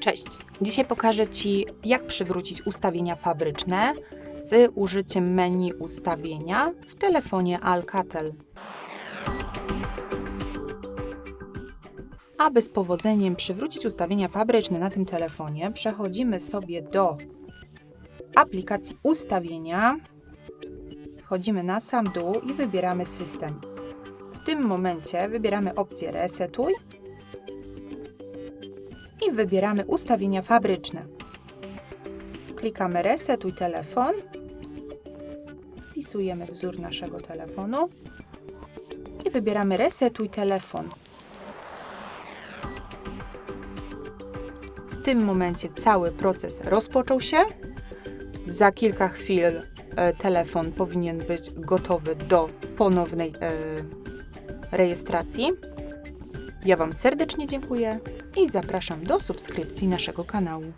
Cześć! Dzisiaj pokażę Ci, jak przywrócić ustawienia fabryczne z użyciem menu ustawienia w telefonie Alcatel. Aby z powodzeniem przywrócić ustawienia fabryczne na tym telefonie, przechodzimy sobie do aplikacji ustawienia, wchodzimy na sam dół i wybieramy system. W tym momencie wybieramy opcję resetuj i wybieramy ustawienia fabryczne. Klikamy resetuj telefon, wpisujemy wzór naszego telefonu i wybieramy resetuj telefon. W tym momencie cały proces rozpoczął się. Za kilka chwil e, telefon powinien być gotowy do ponownej e, rejestracji. Ja Wam serdecznie dziękuję i zapraszam do subskrypcji naszego kanału.